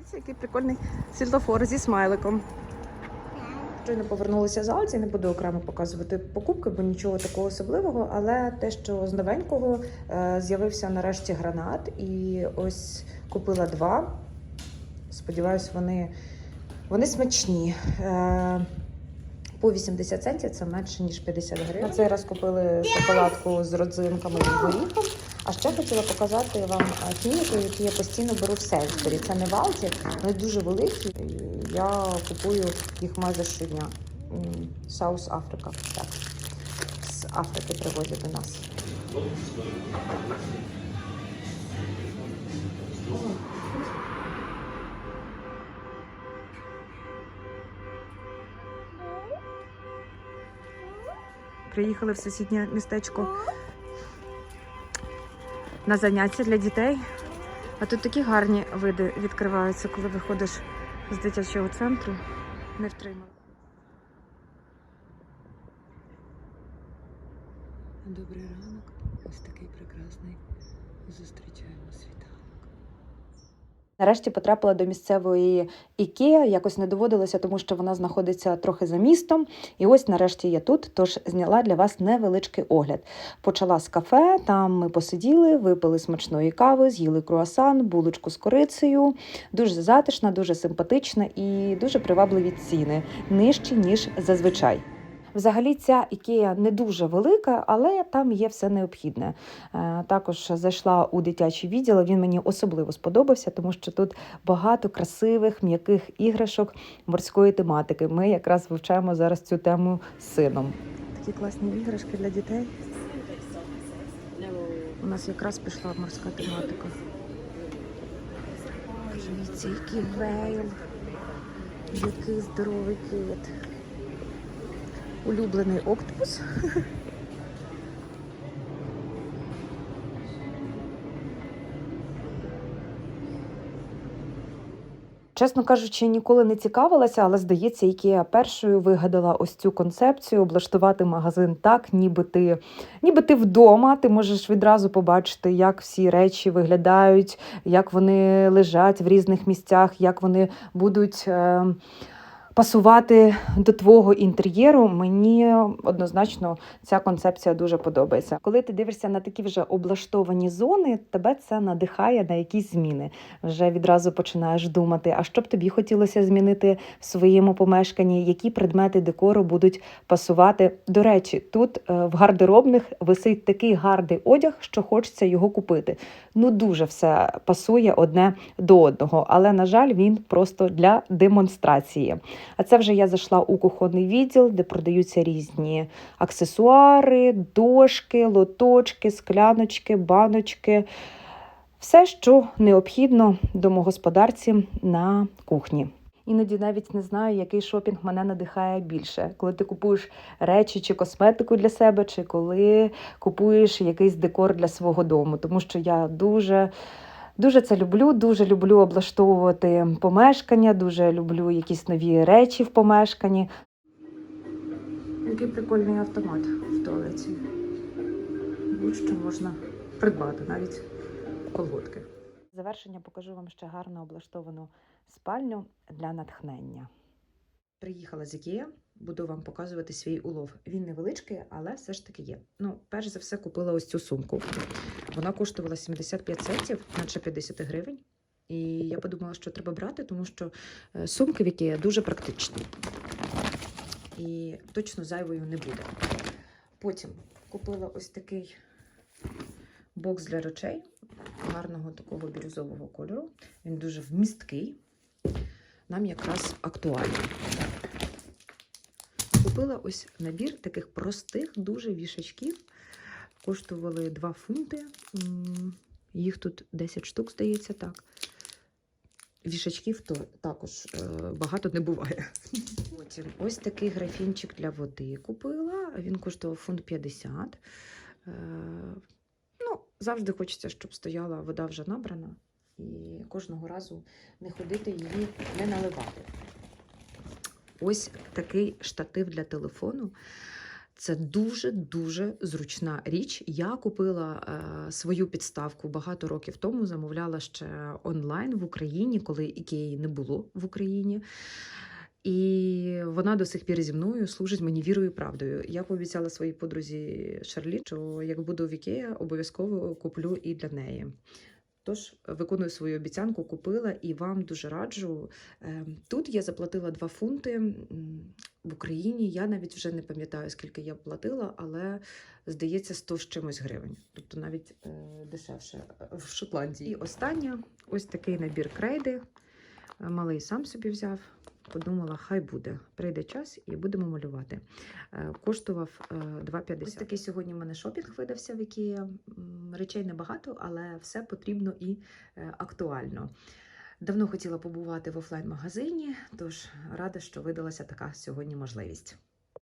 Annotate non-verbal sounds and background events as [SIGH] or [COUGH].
Дивіться, який прикольний світлофор зі смайликом. Щойно повернулися з Алді, не буду окремо показувати покупки, бо нічого такого особливого. Але те, що з новенького е, з'явився нарешті гранат, і ось купила два. Сподіваюсь, вони, вони смачні. Е, по 80 центів це менше ніж 50 гривень. На цей раз купили шоколадку з родзинками і горіхом. А ще хотіла показати вам фініки, які я постійно беру в Сейсбері. Це не валті, вони дуже великі. Я купую їх майже щодня. Саус Африка. Так. З Африки привозять до нас. Приїхали в сусіднє містечко на заняття для дітей. А тут такі гарні види відкриваються, коли виходиш з дитячого центру. Не втримав. Добрий ранок. Ось такий прекрасний. Зустрічаємо світанок. Нарешті потрапила до місцевої Ікеа. Якось не доводилося, тому що вона знаходиться трохи за містом. І ось нарешті я тут, тож зняла для вас невеличкий огляд. Почала з кафе, там ми посиділи, випили смачної кави, з'їли круасан, булочку з корицею. Дуже затишна, дуже симпатична і дуже привабливі ціни, нижчі, ніж зазвичай. Взагалі, ця ікея не дуже велика, але там є все необхідне. Е, Також зайшла у дитячий відділ. Він мені особливо сподобався, тому що тут багато красивих м'яких іграшок морської тематики. Ми якраз вивчаємо зараз цю тему з сином. Такі класні іграшки для дітей. У нас якраз пішла морська тематика. Дивіться, який вейл, який здоровий кит. Улюблений октопус. Чесно кажучи, ніколи не цікавилася, але здається, Ікеа першою вигадала ось цю концепцію облаштувати магазин так, ніби ти, ніби ти вдома. Ти можеш відразу побачити, як всі речі виглядають, як вони лежать в різних місцях, як вони будуть. Е- Пасувати до твого інтер'єру мені однозначно ця концепція дуже подобається. Коли ти дивишся на такі вже облаштовані зони, тебе це надихає на якісь зміни. Вже відразу починаєш думати, а що б тобі хотілося змінити в своєму помешканні, які предмети декору будуть пасувати. До речі, тут е, в гардеробних висить такий гарний одяг, що хочеться його купити. Ну дуже все пасує одне до одного, але на жаль, він просто для демонстрації. А це вже я зайшла у кухонний відділ, де продаються різні аксесуари, дошки, лоточки, скляночки, баночки. Все, що необхідно домогосподарці на кухні. Іноді навіть не знаю, який шопінг мене надихає більше, коли ти купуєш речі чи косметику для себе, чи коли купуєш якийсь декор для свого дому. Тому що я дуже. Дуже це люблю, дуже люблю облаштовувати помешкання, дуже люблю якісь нові речі в помешканні. Який прикольний автомат в туалеті. Будь-що можна придбати, навіть колготки. Завершення покажу вам ще гарно облаштовану спальню для натхнення. Приїхала з Ікея, буду вам показувати свій улов. Він невеличкий, але все ж таки є. Ну, перш за все, купила ось цю сумку. Вона коштувала 75 центів, наче 50 гривень. І я подумала, що треба брати, тому що е, сумки в Ікея дуже практичні. І точно зайвою не буде. Потім купила ось такий бокс для речей гарного такого бірюзового кольору. Він дуже вмісткий. Нам якраз актуальний. Купила ось набір таких простих дуже вішачків. Коштували 2 фунти. Їх тут 10 штук, здається, так. Вішачків то також е, багато не буває. [LAUGHS] Потім ось такий графінчик для води купила. Він коштував фунт 50. Е, ну, завжди хочеться, щоб стояла вода вже набрана. І кожного разу не ходити її, не наливати. Ось такий штатив для телефону. Це дуже дуже зручна річ. Я купила е, свою підставку багато років тому. Замовляла ще онлайн в Україні, коли ікеї не було в Україні. І вона до сих пір зі мною служить мені вірою і правдою. Я пообіцяла своїй подрузі Шарлі, що як буду в Ікея, обов'язково куплю і для неї. Тож виконую свою обіцянку, купила і вам дуже раджу. Е, Тут я заплатила 2 фунти. В Україні я навіть вже не пам'ятаю, скільки я платила, але здається 100 з чимось гривень. Тобто навіть е, дешевше е, в Шотландії. І останнє ось такий набір крейди. Е, Малий сам собі взяв. Подумала, хай буде. Прийде час і будемо малювати. Е, Коштував е, 2,50. Ось такий сьогодні в мене шопінг видався в. М, Речей небагато, але все потрібно і актуально. Давно хотіла побувати в офлайн-магазині, тож рада, що видалася така сьогодні можливість.